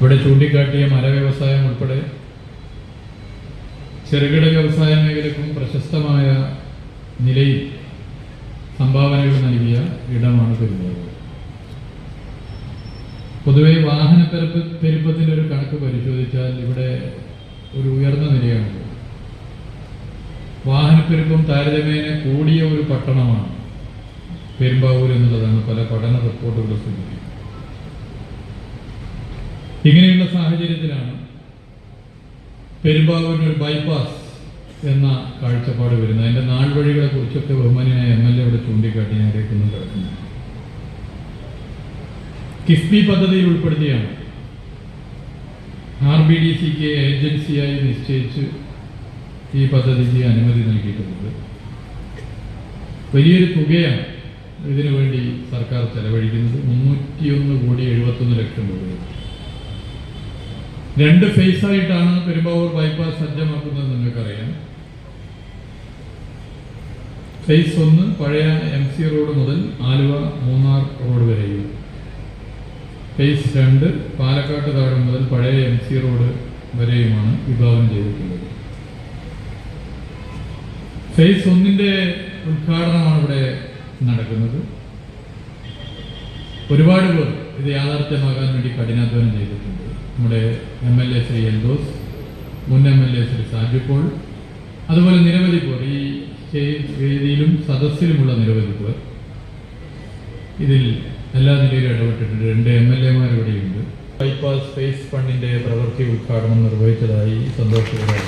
ഇവിടെ ചൂണ്ടിക്കാട്ടിയ മര വ്യവസായം ഉൾപ്പെടെ ചെറുകിട വ്യവസായ മേഖലക്കും പ്രശസ്തമായ നിലയിൽ സംഭാവനകൾ നൽകിയ ഇടമാണ് പെരുമ്പാവൂർ. പൊതുവെ വാഹന പെരുപ്പ് പെരുപ്പത്തിന്റെ ഒരു കണക്ക് പരിശോധിച്ചാൽ ഇവിടെ ഒരു ഉയർന്ന നിലയാണ്. വാഹനപ്പെരുപ്പം താരതമ്യേന കൂടിയ ഒരു പട്ടണമാണ് പെരുമ്പാവൂർ എന്നുള്ളതാണ് പല പഠന റിപ്പോർട്ടുകൾ സൂചിപ്പിക്കുന്നത്. ഇങ്ങനെയുള്ള സാഹചര്യത്തിലാണ് പെരുമ്പാവൂരിന് ഒരു ബൈപ്പാസ് എന്ന കാഴ്ചപ്പാട് വരുന്നത്. അതിന്റെ നാൾ വഴികളെ കുറിച്ചൊക്കെ ബഹുമാനിയായ എം എൽ എ ഇവിടെ ചൂണ്ടിക്കാട്ടി ഞാൻ കേൾക്കുന്നു കിടക്കുന്നു കിഫ്ബി പദ്ധതിയിൽ ഉൾപ്പെടുത്തിയാണ്. ആർ ബി ഡി സിക്ക് ഏജൻസിയായി നിശ്ചയിച്ച് ഈ പദ്ധതിക്ക് അനുമതി നൽകിയിട്ടുള്ളത്. വലിയൊരു തുകയാണ് ഇതിനു വേണ്ടി സർക്കാർ ചെലവഴിക്കുന്നത്. മുന്നൂറ്റിയൊന്ന് കോടി എഴുപത്തൊന്ന് ലക്ഷം രൂപ. രണ്ട് ഫേസ് ആയിട്ടാണ് പെരുമ്പാവൂർ ബൈപ്പാസ് സജ്ജമാക്കുന്നത് നിങ്ങൾക്കറിയാം. ഫേസ് ഒന്ന് പഴയ എം സി റോഡ് മുതൽ ആലുവ മൂന്നാർ റോഡ് വരെയും. ഫേസ് രണ്ട് പാലക്കാട്ട് താഴം മുതൽ പഴയ എം സി റോഡ് വരെയുമാണ് വിഭാവനം ചെയ്തിട്ടുള്ളത്. ഫേസ് ഒന്നിന്റെ ഉദ്ഘാടനമാണ് ഇവിടെ നടക്കുന്നത്. ഒരുപാട് പേർ ഇത് യാഥാർത്ഥ്യമാകാൻ വേണ്ടി കഠിനാധ്വാനം ചെയ്തിട്ടുണ്ട്. നമ്മുടെ M L A Shri Eldhose മുൻ M L A Shri Saju Paul അതുപോലെ നിരവധി പേർ ഈ വേദിയിലും സദസ്സിലുമുള്ള നിരവധി പേർ. ഇതിൽ എല്ലാ നിലയിലും ഇടപെട്ടിട്ടുണ്ട്. രണ്ട് എം എൽ എമാർ ഇവിടെയുണ്ട് ബൈപ്പാസ് സ്പേസ് ഫണ്ടിന്റെ പ്രവൃത്തി ഉദ്ഘാടനം നിർവഹിച്ചതായി സന്തോഷകരമായി.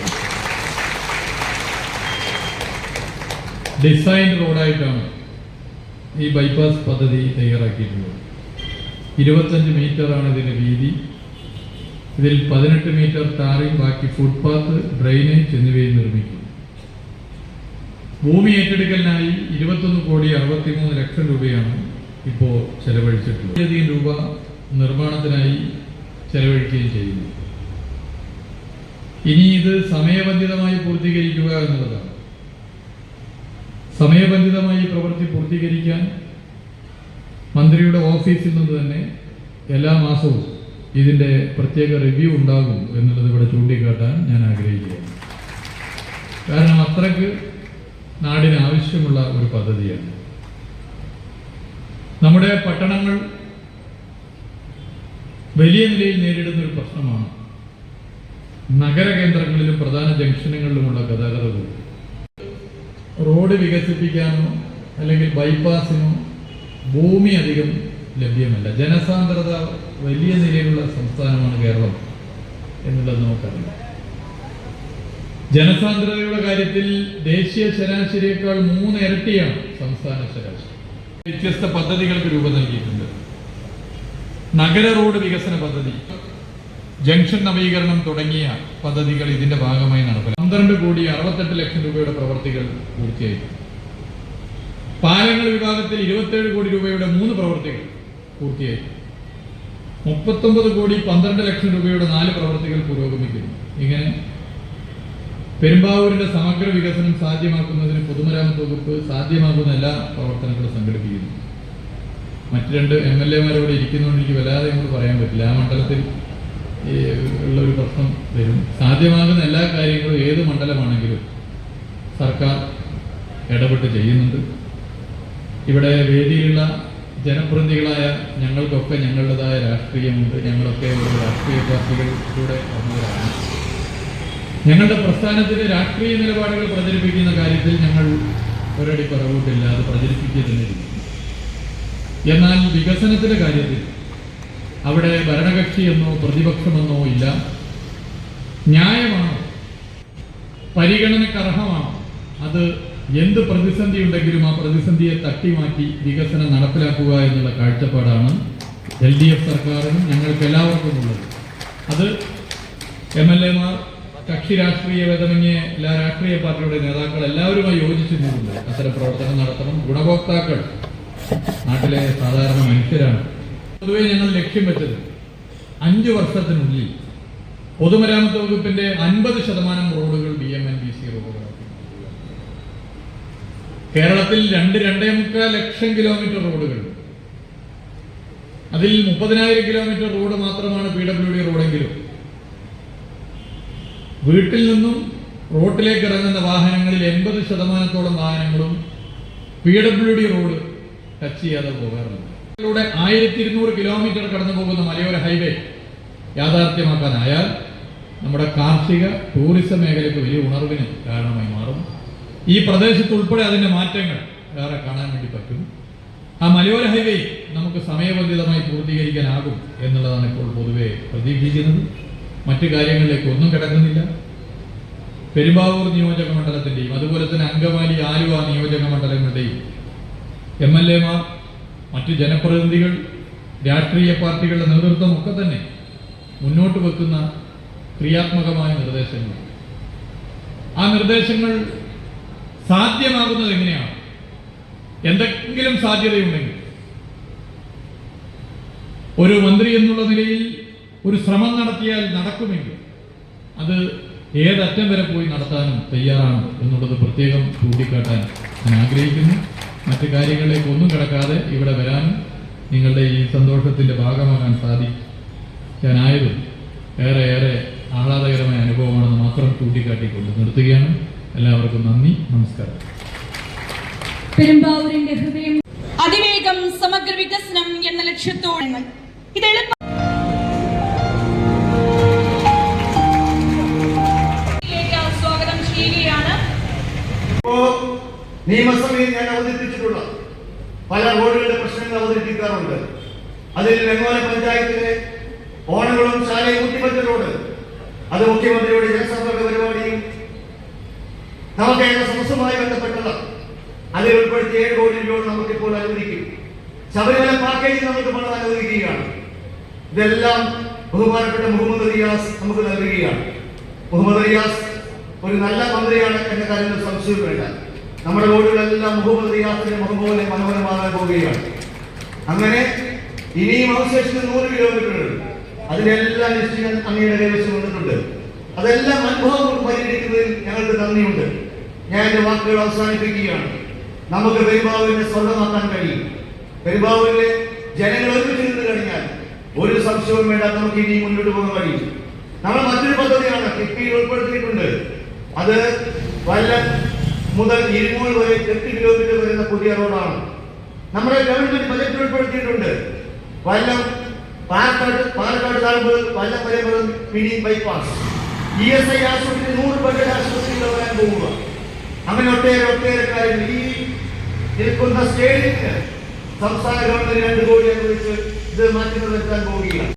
ഡിസൈൻ റോഡായിട്ടാണ് ഈ ബൈപ്പാസ് പദ്ധതി തയ്യാറാക്കിയിട്ടുള്ളത്. ഇരുപത്തഞ്ച് മീറ്ററാണ് ഇതിന്റെ വീതി. ഇതിൽ പതിനെട്ട് മീറ്റർ ടാറിംഗ് ബാക്കി ഫുട്പാത്ത് ഡ്രെയിനേജ് എന്നിവയും നിർമ്മിക്കും. ഭൂമി ഏറ്റെടുക്കലിനായി ഇരുപത്തൊന്ന് കോടി അറുപത്തിമൂന്ന് ലക്ഷം രൂപയാണ് ഇപ്പോൾ ചെലവഴിച്ചിട്ടുള്ളത്. അധികം രൂപ നിർമ്മാണത്തിനായി ചെലവഴിക്കുകയും ചെയ്യുന്നു. ഇനി ഇത് സമയബന്ധിതമായി പൂർത്തീകരിക്കുക എന്നുള്ളതാണ്. സമയബന്ധിതമായി പ്രവൃത്തി പൂർത്തീകരിക്കാൻ മന്ത്രിയുടെ ഓഫീസിൽ നിന്ന് തന്നെ എല്ലാ മാസവും ഇതിന്റെ പ്രത്യേക റിവ്യൂ ഉണ്ടാകും എന്നുള്ളത് ഇവിടെ ചൂണ്ടിക്കാട്ടാൻ ഞാൻ ആഗ്രഹിക്കുകയാണ്. കാരണം അത്രയ്ക്ക് നാടിന് ആവശ്യമുള്ള ഒരു പദ്ധതിയാണ്. നമ്മുടെ പട്ടണങ്ങൾ വലിയ നിലയിൽ നേരിടുന്ന ഒരു പ്രശ്നമാണ്. നഗര കേന്ദ്രങ്ങളിലും പ്രധാന ജംഗ്ഷനുകളിലുമുള്ള ഗതാഗത കുരുക്ക് റോഡ് വികസിപ്പിക്കാനോ അല്ലെങ്കിൽ ബൈപ്പാസിനോ ഭൂമി അധികം ലഭ്യമല്ല. ജനസാന്ദ്രത വലിയ നിലയിലുള്ള സംസ്ഥാനമാണ് കേരളം എന്നുള്ളത് നമുക്കറിയാം. ജനസാന്ദ്രതയുടെ കാര്യത്തിൽ ദേശീയ ശരാശരിയേക്കാൾ മൂന്ന് ഇരട്ടിയാണ് സംസ്ഥാന ശരാശരി. വ്യത്യസ്ത പദ്ധതികൾക്ക് രൂപം നൽകിയിട്ടുണ്ട്. നഗര റോഡ് വികസന പദ്ധതി ജംഗ്ഷൻ നവീകരണം തുടങ്ങിയ പദ്ധതികൾ ഇതിന്റെ ഭാഗമായി നടപ്പിൽ പന്ത്രണ്ട് കോടി അറുപത്തെട്ട് ലക്ഷം രൂപയുടെ പ്രവൃത്തികൾ പൂർത്തിയായി. പാലങ്ങൾ വിഭാഗത്തിൽ ഇരുപത്തേഴ് കോടി രൂപയുടെ മൂന്ന് പ്രവൃത്തികൾ പൂർത്തിയായി. മുപ്പത്തൊമ്പത് കോടി പന്ത്രണ്ട് ലക്ഷം രൂപയുടെ നാല് പ്രവൃത്തികൾ പുരോഗമിക്കുന്നു. ഇങ്ങനെ പെരുമ്പാവൂരിന്റെ സമഗ്ര വികസനം സാധ്യമാക്കുന്നതിന് പൊതുമരാമത്ത് വകുപ്പ് സാധ്യമാകുന്ന എല്ലാ പ്രവർത്തനങ്ങളും സംഘടിപ്പിക്കുന്നു. മറ്റു രണ്ട് എം എൽ എമാരോട് ഇരിക്കുന്നതുകൊണ്ട് എനിക്ക് വല്ലാതെ നമുക്ക് പറയാൻ പറ്റില്ല. ആ മണ്ഡലത്തിൽ ഉള്ള ഒരു പ്രശ്നം വരും. സാധ്യമാകുന്ന എല്ലാ കാര്യങ്ങളും ഏത് മണ്ഡലമാണെങ്കിലും സർക്കാർ ഇടപെട്ട് ചെയ്യുന്നുണ്ട്. ഇവിടെ വേദിയിലുള്ള ജനപ്രതിനിധികളായ ഞങ്ങൾക്കൊക്കെ ഞങ്ങളുടേതായ രാഷ്ട്രീയമുണ്ട്. ഞങ്ങളൊക്കെ ഒരു രാഷ്ട്രീയ പാർട്ടികളിലൂടെ വന്നവരാണ്. ഞങ്ങളുടെ പ്രസ്ഥാനത്തിന് രാഷ്ട്രീയ നിലപാടുകൾ പ്രചരിപ്പിക്കുന്ന കാര്യത്തിൽ ഞങ്ങൾ ഒരടി പിറകോട്ടില്ല അത് പ്രചരിപ്പിക്കുക തന്നെ എന്നാൽ വികസനത്തിന്റെ കാര്യത്തിൽ അവിടെ ഭരണകക്ഷിയെന്നോ പ്രതിപക്ഷമെന്നോ ഇല്ല. ന്യായമാണോ? പരിഗണനക്കർഹമാണോ? അത് എന്ത് പ്രതിസന്ധി ഉണ്ടെങ്കിലും ആ പ്രതിസന്ധിയെ തട്ടിമാറ്റി വികസനം നടപ്പിലാക്കുക എന്നുള്ള കാഴ്ചപ്പാടാണ് എൽ ഡി എഫ് സർക്കാരിനും ഞങ്ങൾക്ക് എല്ലാവർക്കും ഉള്ളത്. അത് എം എൽ എമാർ കക്ഷി രാഷ്ട്രീയ ഭേദമന്യേ എല്ലാ രാഷ്ട്രീയ പാർട്ടിയുടെ നേതാക്കൾ എല്ലാവരുമായി യോജിച്ചു പോകുന്നുണ്ട് അത്തരം പ്രവർത്തനം നടത്തണം. ഗുണഭോക്താക്കൾ നാട്ടിലെ സാധാരണ മനുഷ്യരാണ്. പൊതുവെ ഞങ്ങൾ ലക്ഷ്യം വെച്ചത് അഞ്ചു വർഷത്തിനുള്ളിൽ പൊതുമരാമത്ത് വകുപ്പിന്റെ അൻപത് ശതമാനം റോഡുകൾ B M and B C റോഡുകളാക്കി. കേരളത്തിൽ രണ്ട് രണ്ടേ മുക്കാൽ ലക്ഷം കിലോമീറ്റർ റോഡുകൾ. അതിൽ മുപ്പതിനായിരം കിലോമീറ്റർ റോഡ് മാത്രമാണ് പി ഡബ്ല്യു ഡി റോഡെങ്കിലും. വീട്ടിൽ നിന്നും റോഡിലേക്ക് ഇറങ്ങുന്ന വാഹനങ്ങളിൽ എൺപത് ശതമാനത്തോളം വാഹനങ്ങളും P W D road touch ചെയ്യാതെ പോകാറുണ്ട്. ഇതിലൂടെ ആയിരത്തി ഇരുന്നൂറ് കിലോമീറ്റർ കടന്നു പോകുന്ന മലയോര ഹൈവേ യാഥാർത്ഥ്യമാക്കാനായാൽ നമ്മുടെ കാർഷിക ടൂറിസം മേഖലയ്ക്ക് വലിയ ഉണർവിന് കാരണമായി മാറും. ഈ പ്രദേശത്ത് ഉൾപ്പെടെ അതിന്റെ മാറ്റങ്ങൾ ഏറെ കാണാൻ വേണ്ടി പറ്റും. ആ മലയോര ഹൈവേ നമുക്ക് സമയബന്ധിതമായി പൂർത്തീകരിക്കാനാകും എന്നുള്ളതാണ് ഇപ്പോൾ പൊതുവെ പ്രതീക്ഷിക്കുന്നത്. മറ്റു കാര്യങ്ങളിലേക്ക് ഒന്നും കിടക്കുന്നില്ല. പെരുമ്പാവൂർ നിയോജക മണ്ഡലത്തിന്റെയും അതുപോലെ തന്നെ അങ്കമാലി ആലുവ നിയോജക മണ്ഡലങ്ങളുടെയും എം എൽ എമാർ മറ്റു ജനപ്രതിനിധികൾ രാഷ്ട്രീയ പാർട്ടികളുടെ നേതൃത്വം ഒക്കെ തന്നെ മുന്നോട്ട് വെക്കുന്ന ക്രിയാത്മകമായ നിർദ്ദേശങ്ങൾ. ആ നിർദ്ദേശങ്ങൾ സാധ്യമാകുന്നത് എങ്ങനെയാണ്? എന്തെങ്കിലും സാധ്യതയുണ്ടെങ്കിൽ. ഒരു മന്ത്രി എന്നുള്ള നിലയിൽ ഒരു ശ്രമം നടത്തിയാൽ നടക്കുമെങ്കിൽ അത് ഏതറ്റം വരെ പോയി നടത്താനും തയ്യാറാണ് എന്നുള്ളത് പ്രത്യേകം ചൂണ്ടിക്കാട്ടാൻ ഞാൻ ആഗ്രഹിക്കുന്നു. മറ്റു കാര്യങ്ങളിലേക്ക് ഒന്നും കിടക്കാതെ ഇവിടെ വരാനും നിങ്ങളുടെ ഈ സന്തോഷത്തിന്റെ ഭാഗമാകാൻ സാധിക്കാനായതും ഏറെ ഏറെ ആഹ്ലാദകരമായ അനുഭവമാണെന്ന് മാത്രം ചൂണ്ടിക്കാട്ടിക്കൊണ്ട് നിർത്തുകയാണ്. എല്ലാവർക്കും നന്ദി. നമസ്കാരം. പെരുമ്പാവൂരിന്റെ ഹൃദയം അതിവേഗം സമഗ്ര വികസനം എന്ന ലക്ഷ്യത്തോടെ ഇത് എളുപ്പ സ്വാഗതം ചെയ്യുകയാണ്. നിയമസഭയിൽ ഞാൻ അവതരിപ്പിച്ചിട്ടുള്ള പല റോഡുകളുടെ പ്രശ്നങ്ങൾ അവതരിപ്പിക്കാറുണ്ട്. അതിൽ വെങ്ങോല പഞ്ചായത്തിലെ ഓണകളും ശാലയും കുട്ടിപ്പറ്റ റോഡ് അത് മുഖ്യമന്ത്രിയുടെ ശബരിമല പാക്കേജിൽ നമുക്ക് പണം അനുവദിക്കുകയാണ്. ഇതെല്ലാം ബഹുമാനപ്പെട്ട മുഹമ്മദ് റിയാസ് നമുക്ക് നൽകുകയാണ്. മുഹമ്മദ് റിയാസ് ഒരു നല്ല മന്ത്രിയാണ് എന്ന കാര്യത്തിൽ സംശയം വേണ്ട നമ്മുടെ റോഡുകളെല്ലാം മുഹമ്മദ് റിയാസിന്റെ മുഖം പോലെ മനോഹരമാകാൻ പോവുകയാണ്. അങ്ങനെ ഇനിയും അവശേഷിക്കുന്ന നൂറ് കിലോമീറ്റർ അതിനെല്ലാം ഞാൻ അങ്ങയുടെ കൈവശം വന്നിട്ടുണ്ട്. അതെല്ലാം അനുഭവം പരിഹരിക്കുന്നതിൽ ഞങ്ങൾക്ക് നന്ദിയുണ്ട്. ഞാൻ എന്റെ വാക്കുകൾ അവസാനിപ്പിക്കുകയാണ്. നമുക്ക് പെരുമ്പാവൂരിനെ സ്വന്തമാക്കാൻ കഴിയും. പെരുമ്പാവൂരിലെ ജനങ്ങൾ ഒരുമിച്ച് നിന്ന് കഴിഞ്ഞാൽ ഒരു സംശയവും വേണ്ട നമുക്ക് ഇനി മുന്നോട്ട് പോകാൻ കഴിയും. നമ്മൾ മറ്റൊരു പദ്ധതിയാണ് കിഫ്ബിയിൽ ഉൾപ്പെടുത്തിയിട്ടുണ്ട്. അത് കൊല്ലം മുതൽ ഇരുമൂർ വരെ എട്ട് കിലോമീറ്റർ വരുന്ന പുതിയ റോഡാണ്. നമ്മുടെ ഗവൺമെന്റ് ബജറ്റിൽ ഉൾപ്പെടുത്തിയിട്ടുണ്ട്. കൊല്ലം പാലക്കാട് പാലക്കാട് താലൂക്ക് കൊല്ലം വരെ വെറും mini bypass. E S I ആശുപത്രി നൂറ് ബജറ്റ് ആശുപത്രിയിൽ വരാൻ പോവുക അങ്ങനെ ഒട്ടേറെ ഒട്ടേറെ കാര്യങ്ങൾ. ഈ നിൽക്കുന്ന സ്റ്റേഡിയത്തിന് സംസ്ഥാന ഗവൺമെന്റ് രണ്ട് കോടി അനുവദിച്ച് ഇത് മാറ്റങ്ങൾ വരുത്താൻ പോവുകയാണ്.